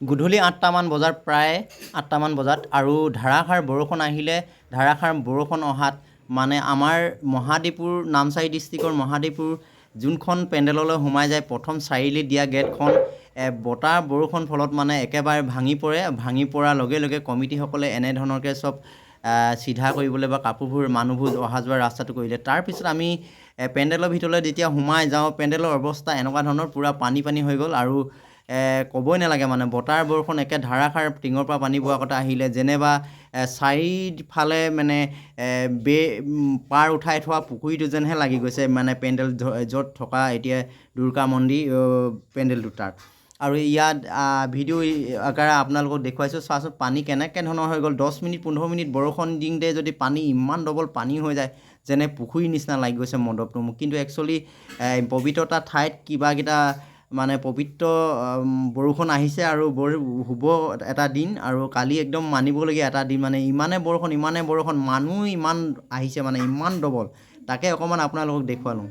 গধূলি আঠটামান বজাত প্ৰায় আঠটামান বজাত আৰু ধাৰাসাৰ বৰষুণ আহিলে ধাৰাসাৰ বৰষুণ অহাত মানে আমাৰ মহাদ্বীপুৰ নামচাই ডিষ্ট্ৰিক্টৰ মহাদ্বীপুৰ যোনখন পেণ্ডেললৈ সোমাই যায় প্ৰথম চাৰিআলিত দিয়া গেটখন বতাহ বৰষুণ ফলত মানে একেবাৰে ভাঙি পৰে। ভাঙি পৰাৰ লগে লগে কমিটিসকলে এনেধৰণৰকৈ চব চিধা কৰিবলৈ বা কাপোৰবোৰ মানুহবোৰ অহা যোৱা ৰাস্তাটো কৰিলে। তাৰপিছত আমি পেণ্ডেলৰ ভিতৰলৈ যেতিয়া সোমাই যাওঁ পেণ্ডেলৰ অৱস্থা এনেকুৱা ধৰণৰ পূৰা পানী পানী হৈ গ'ল আৰু ক'বই নালাগে মানে বতাহ বৰষুণ একে ধাৰাসাৰ টিঙৰ পৰা পানী বোৱা কথা আহিলে যেনেবা এ, চাৰিওফালে মানে বে পাৰ উঠাই থোৱা পুখুৰীটো যেনহে লাগি গৈছে মানে পেণ্ডেল য'ত থকা এতিয়া দুৰ্গা মন্দিৰ পেণ্ডেলটো তাত আৰু ইয়াত ভিডিঅ' আকাৰে আপোনালোকক দেখুৱাইছোঁ চাওঁচোন পানী কেনেকৈ ধৰণৰ হৈ গ'ল দহ মিনিট পোন্ধৰ মিনিট বৰষুণ দিওঁতে যদি পানী ইমান ডবল পানী হৈ যায় যেনে পুখুৰীৰ নিচিনা লাগি গৈছে মণ্ডপটো। মোক কিন্তু একচুৱেলি পবিত্ৰতা ঠাইত কিবাকেইটা মানে পবিত্ৰ বৰষুণ আহিছে আৰু বৰ শুভ এটা দিন আৰু কালি একদম মানিবলগীয়া এটা দিন। মানে ইমানে বৰষুণ ইমানে বৰষুণ, মানুহ ইমান আহিছে মানে ইমান ডবল। তাকে অকণমান আপোনালোকক দেখুৱালোঁ।